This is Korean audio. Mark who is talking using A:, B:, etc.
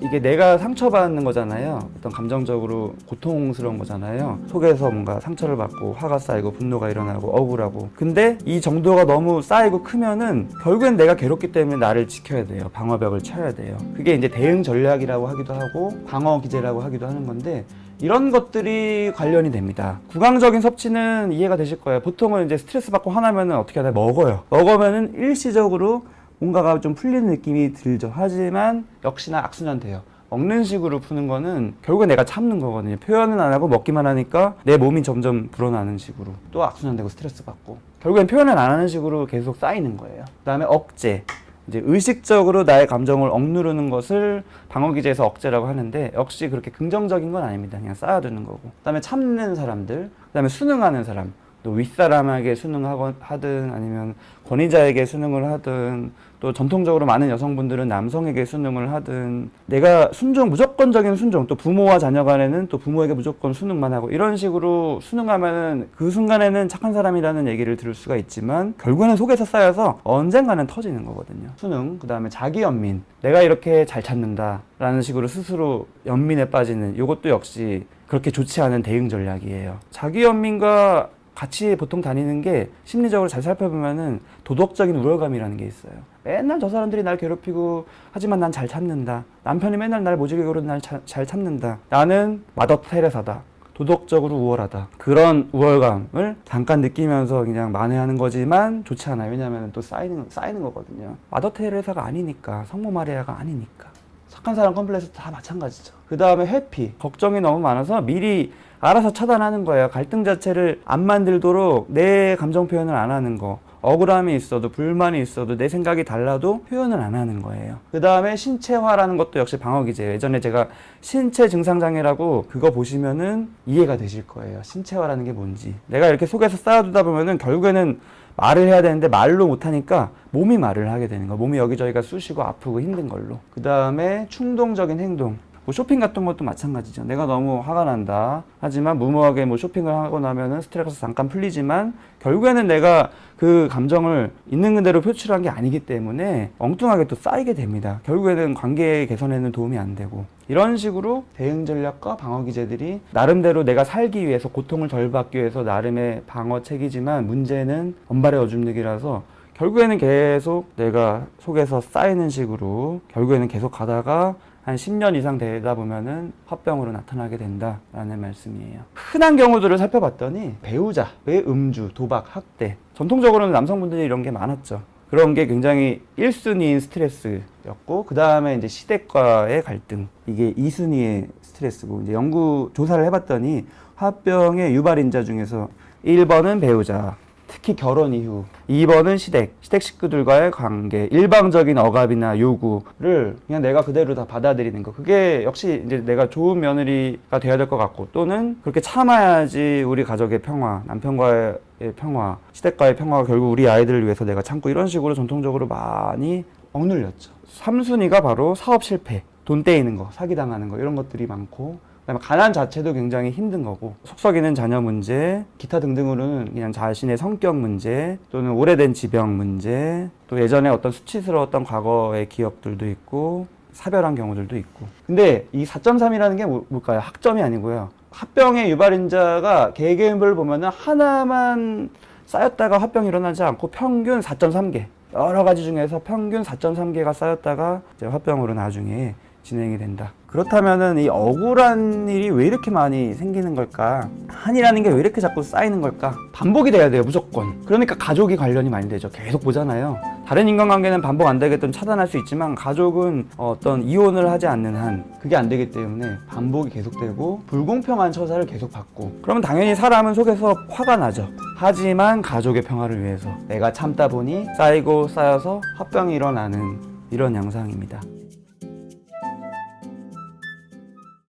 A: 이게 내가 상처받는 거잖아요. 어떤 감정적으로 고통스러운 거잖아요. 속에서 뭔가 상처를 받고 화가 쌓이고 분노가 일어나고 억울하고. 근데 이 정도가 너무 쌓이고 크면은 결국엔 내가 괴롭기 때문에 나를 지켜야 돼요. 방어벽을 쳐야 돼요. 그게 이제 대응 전략이라고 하기도 하고 방어 기제라고 하기도 하는 건데 이런 것들이 관련이 됩니다. 구강적인 섭취는 이해가 되실 거예요. 보통은 이제 스트레스 받고 화나면은 어떻게 하다 먹어요. 먹으면은 일시적으로 뭔가가 좀 풀리는 느낌이 들죠. 하지만 역시나 악순환 돼요. 먹는 식으로 푸는 거는 결국에 내가 참는 거거든요. 표현은 안 하고 먹기만 하니까 내 몸이 점점 불어나는 식으로 또 악순환되고 스트레스 받고 결국엔 표현을 안 하는 식으로 계속 쌓이는 거예요. 그다음에 억제. 이제 의식적으로 나의 감정을 억누르는 것을 방어기제에서 억제라고 하는데 역시 그렇게 긍정적인 건 아닙니다. 그냥 쌓아두는 거고. 그다음에 참는 사람들, 그다음에 수능하는 사람. 또 윗사람에게 수능하건 하든 아니면 권위자에게 수능을 하든 또 전통적으로 많은 여성분들은 남성에게 수능을 하든 내가 순종 무조건적인 순종 또 부모와 자녀 간에는 또 부모에게 무조건 수능만 하고 이런 식으로 수능하면은 그 순간에는 착한 사람이라는 얘기를 들을 수가 있지만 결국에는 속에서 쌓여서 언젠가는 터지는 거거든요. 수능 그 다음에 자기 연민 내가 이렇게 잘 찾는다라는 식으로 스스로 연민에 빠지는 이것도 역시 그렇게 좋지 않은 대응 전략이에요. 자기 연민과 같이 보통 다니는 게 심리적으로 잘 살펴보면은 도덕적인 우월감이라는 게 있어요. 맨날 저 사람들이 날 괴롭히고 하지만 난 잘 참는다. 남편이 맨날 날 모질게 그러는 날잘 참는다. 나는 마더 테레사다. 도덕적으로 우월하다. 그런 우월감을 잠깐 느끼면서 그냥 만회하는 거지만 좋지 않아요. 왜냐하면 또 쌓이는, 쌓이는 거거든요. 마더 테레사가 아니니까. 성모 마리아가 아니니까. 착한 사람 컴플렉스 다 마찬가지죠. 그 다음에 회피. 걱정이 너무 많아서 미리 알아서 차단하는 거예요. 갈등 자체를 안 만들도록 내 감정 표현을 안 하는 거. 억울함이 있어도 불만이 있어도 내 생각이 달라도 표현을 안 하는 거예요. 그 다음에 신체화라는 것도 역시 방어 기제예요. 예전에 제가 신체 증상 장애라고 그거 보시면은 이해가 되실 거예요. 신체화라는 게 뭔지. 내가 이렇게 속에서 쌓아두다 보면은 결국에는 말을 해야 되는데 말로 못하니까 몸이 말을 하게 되는 거. 몸이 여기저기가 쑤시고 아프고 힘든 걸로. 그 다음에 충동적인 행동. 뭐 쇼핑 같은 것도 마찬가지죠. 내가 너무 화가 난다. 하지만 무모하게 뭐 쇼핑을 하고 나면은 스트레스 잠깐 풀리지만 결국에는 내가 그 감정을 있는 그대로 표출한 게 아니기 때문에 엉뚱하게 또 쌓이게 됩니다. 결국에는 관계 개선에는 도움이 안 되고 이런 식으로 대응 전략과 방어 기제들이 나름대로 내가 살기 위해서 고통을 덜 받기 위해서 나름의 방어책이지만 문제는 엄발의 오줌抜기라서 결국에는 계속 내가 속에서 쌓이는 식으로 결국에는 계속 가다가 한 10년 이상 되다 보면은 화병으로 나타나게 된다라는 말씀이에요. 흔한 경우들을 살펴봤더니 배우자, 의 음주, 도박, 학대. 전통적으로는 남성분들이 이런 게 많았죠. 그런 게 굉장히 1순위인 스트레스였고, 그 다음에 이제 시댁과의 갈등. 이게 2순위의 스트레스고, 이제 연구 조사를 해봤더니 화병의 유발인자 중에서 1번은 배우자, 특히 결혼 이후 2번은 시댁, 시댁 식구들과의 관계, 일방적인 억압이나 요구를 그냥 내가 그대로 다 받아들이는 거. 그게 역시 이제 내가 좋은 며느리가 돼야 될 것 같고 또는 그렇게 참아야지 우리 가족의 평화, 남편과의 평화, 시댁과의 평화가 결국 우리 아이들을 위해서 내가 참고 이런 식으로 전통적으로 많이 억눌렸죠. 3순위가 바로 사업 실패, 돈 떼이는 거, 사기당하는 거 이런 것들이 많고 그다음에 가난 자체도 굉장히 힘든 거고 속썩이는 자녀 문제, 기타 등등으로는 그냥 자신의 성격 문제 또는 오래된 지병 문제 또 예전에 어떤 수치스러웠던 과거의 기억들도 있고 사별한 경우들도 있고 근데 이 4.3이라는 게 뭐- 뭘까요? 학점이 아니고요 합병의 유발인자가 개개인별 보면은 하나만 쌓였다가 합병이 일어나지 않고 평균 4.3개 여러 가지 중에서 평균 4.3개가 쌓였다가 이제 화병으로 나중에 진행이 된다. 그렇다면은 이 억울한 일이 왜 이렇게 많이 생기는 걸까? 한이라는 게 왜 이렇게 자꾸 쌓이는 걸까? 반복이 돼야 돼요, 무조건. 그러니까 가족이 관련이 많이 되죠. 계속 보잖아요. 다른 인간관계는 반복 안 되겠든 차단할 수 있지만 가족은 어떤 이혼을 하지 않는 한 그게 안 되기 때문에 반복이 계속되고 불공평한 처사를 계속 받고 그러면 당연히 사람은 속에서 화가 나죠. 하지만 가족의 평화를 위해서 내가 참다 보니 쌓이고 쌓여서 합병이 일어나는 이런 양상입니다.